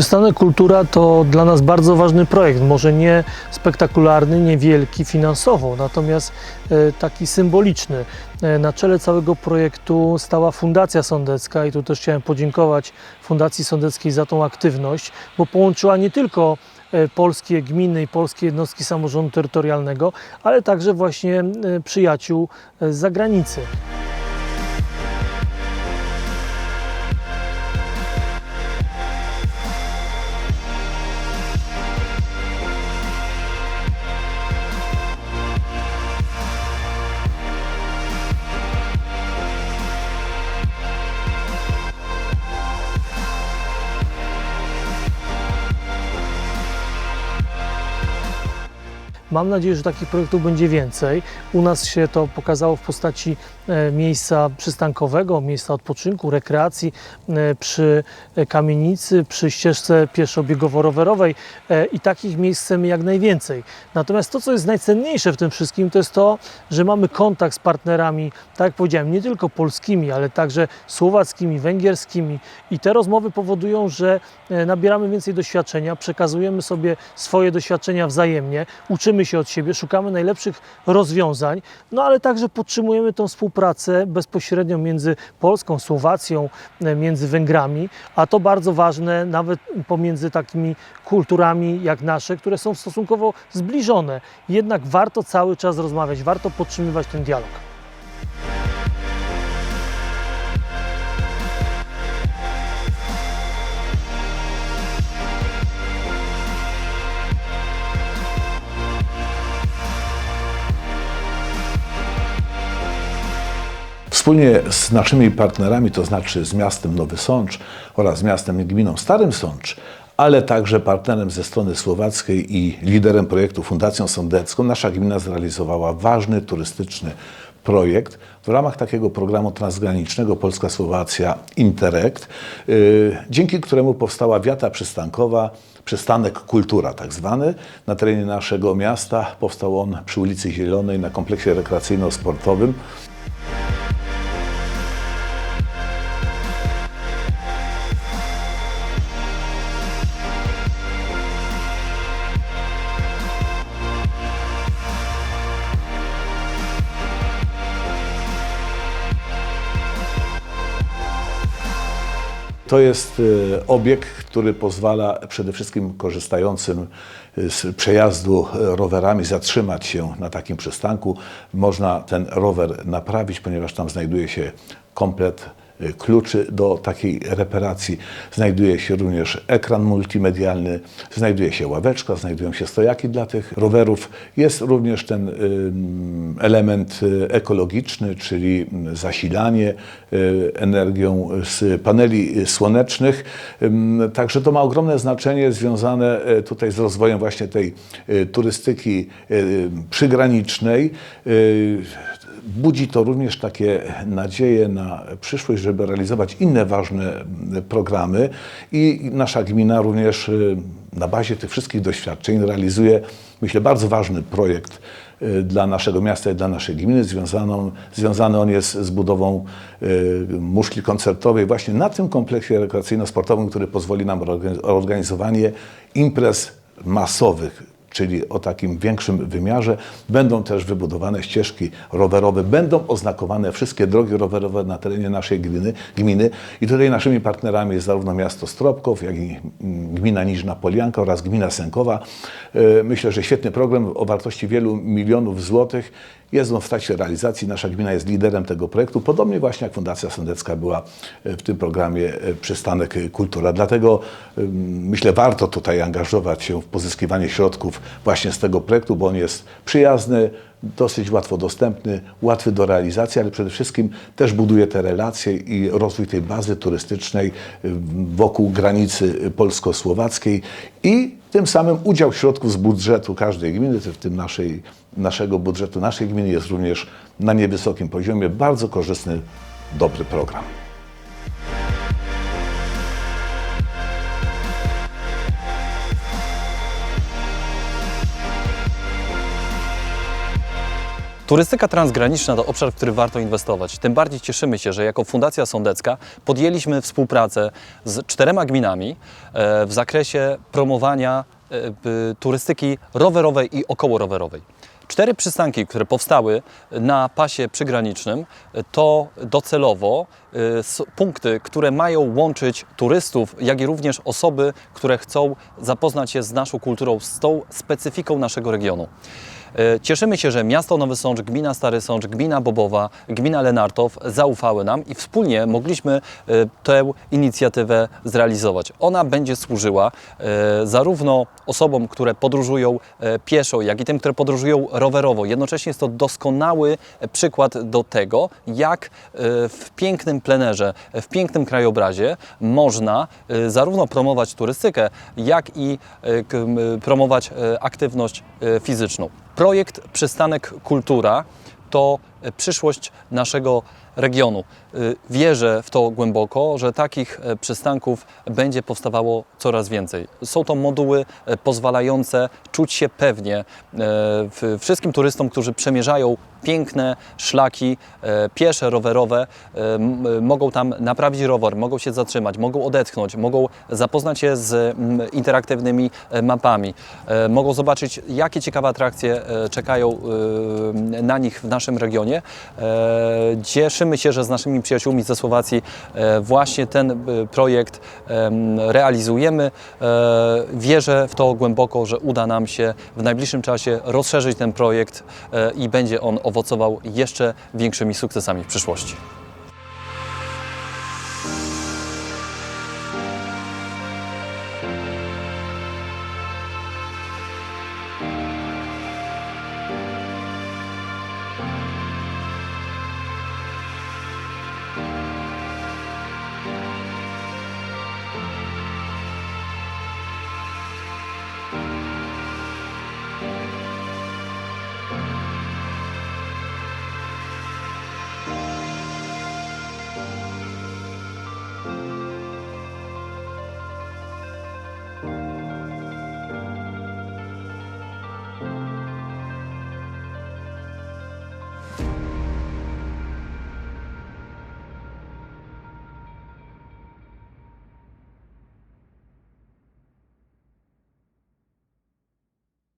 Przystanek Kultura to dla nas bardzo ważny projekt, może nie spektakularny, niewielki finansowo, natomiast e, taki symboliczny. E, Na czele całego projektu stała Fundacja Sądecka i tu też chciałem podziękować Fundacji Sądeckiej za tą aktywność, bo połączyła nie tylko e, polskie gminy i polskie jednostki samorządu terytorialnego, ale także właśnie przyjaciół z zagranicy. Mam nadzieję, że takich projektów będzie więcej. U nas się to pokazało w postaci e, miejsca przystankowego, miejsca odpoczynku, rekreacji e, przy e, kamienicy, przy ścieżce pieszo-biegowo-rowerowej i takich miejsc chcemy jak najwięcej. Natomiast to, co jest najcenniejsze w tym wszystkim, to jest to, że mamy kontakt z partnerami, tak jak powiedziałem, nie tylko polskimi, ale także słowackimi, węgierskimi i te rozmowy powodują, że nabieramy więcej doświadczenia, przekazujemy sobie swoje doświadczenia wzajemnie, uczymy się od siebie, szukamy najlepszych rozwiązań, no ale także podtrzymujemy tą współpracę bezpośrednio między Polską, Słowacją, e, między Węgrami, a to bardzo ważne nawet pomiędzy takimi kulturami jak nasze, które są stosunkowo zbliżone. Jednak warto cały czas rozmawiać, warto podtrzymywać ten dialog. Wspólnie z naszymi partnerami, to znaczy z miastem Nowy Sącz oraz z miastem i gminą Starym Sącz, ale także partnerem ze strony słowackiej i liderem projektu Fundacją Sądecką, nasza gmina zrealizowała ważny turystyczny projekt w ramach takiego programu transgranicznego Polska-Słowacja Interreg, yy, dzięki któremu powstała wiata przystankowa, przystanek Kultura tak zwany. Na terenie naszego miasta powstał on przy ulicy Zielonej na kompleksie rekreacyjno-sportowym. To jest e, obiekt, który pozwala przede wszystkim korzystającym e, z przejazdu e, rowerami zatrzymać się na takim przystanku. Można ten rower naprawić, ponieważ tam znajduje się komplet kluczy do takiej reparacji. Znajduje się również ekran multimedialny, znajduje się ławeczka, znajdują się stojaki dla tych rowerów. Jest również ten element y, ekologiczny, czyli zasilanie y, energią z paneli słonecznych. Także to ma ogromne znaczenie związane y, tutaj z rozwojem właśnie tej turystyki przygranicznej. Budzi to również takie nadzieje na przyszłość, żeby realizować inne ważne programy i nasza gmina również y, na bazie tych wszystkich doświadczeń realizuje, myślę, bardzo ważny projekt y, dla naszego miasta i dla naszej gminy. Związaną, związany on jest z budową y, muszli koncertowej właśnie na tym kompleksie rekreacyjno-sportowym, który pozwoli nam organiz- organizowanie imprez masowych, czyli o takim większym wymiarze. Będą też wybudowane ścieżki rowerowe, będą oznakowane wszystkie drogi rowerowe na terenie naszej gminy. gminy. I tutaj naszymi partnerami jest zarówno miasto Stropków, jak i mm, gmina Niżna Polianka oraz gmina Sękowa. E, Myślę, że świetny program o wartości wielu milionów złotych. Jest on w trakcie realizacji. Nasza gmina jest liderem tego projektu, podobnie właśnie jak Fundacja Sądecka była e, w tym programie e, Przystanek Kultura. Dlatego myślę, warto tutaj angażować się w pozyskiwanie środków właśnie z tego projektu, bo on jest przyjazny, dosyć łatwo dostępny, łatwy do realizacji, ale przede wszystkim też buduje te relacje i rozwój tej bazy turystycznej wokół granicy polsko-słowackiej i tym samym udział środków z budżetu każdej gminy, w tym naszej, naszego budżetu naszej gminy jest również na niewysokim poziomie. Bardzo korzystny, dobry program. Turystyka transgraniczna to obszar, w który warto inwestować. Tym bardziej cieszymy się, że jako Fundacja Sądecka podjęliśmy współpracę z czterema gminami e, w zakresie promowania e, turystyki rowerowej i okołorowerowej. Cztery przystanki, które powstały na pasie przygranicznym, to docelowo y, punkty, które mają łączyć turystów, jak i również osoby, które chcą zapoznać się z naszą kulturą, z tą specyfiką naszego regionu. Y, Cieszymy się, że miasto Nowy Sącz, gmina Stary Sącz, gmina Bobowa, gmina Lenartow zaufały nam i wspólnie mogliśmy y, tę inicjatywę zrealizować. Ona będzie służyła zarówno osobom, które podróżują pieszo, jak i tym, które podróżują rowerowo. Jednocześnie jest to doskonały przykład do tego, jak e, w pięknym plenerze, w pięknym krajobrazie można e, zarówno promować turystykę, jak i e, promować aktywność fizyczną. Projekt Przystanek Kultura to przyszłość naszego regionu. Y, Wierzę w to głęboko, że takich e, przystanków będzie powstawało coraz więcej. Są to moduły e, pozwalające czuć się pewnie e, wszystkim turystom, którzy przemierzają piękne szlaki e, piesze, rowerowe, e, e, mogą tam naprawić rower, mogą się zatrzymać, mogą odetchnąć, mogą zapoznać się z interaktywnymi e, mapami, e, mogą zobaczyć, jakie ciekawe atrakcje e, czekają e, na nich w naszym regionie. E, Cieszymy się, że z naszymi przyjaciółmi ze Słowacji e, właśnie ten e, projekt em, realizujemy. E, Wierzę w to głęboko, że uda nam się w najbliższym czasie rozszerzyć ten projekt i będzie on owocował jeszcze większymi sukcesami w przyszłości.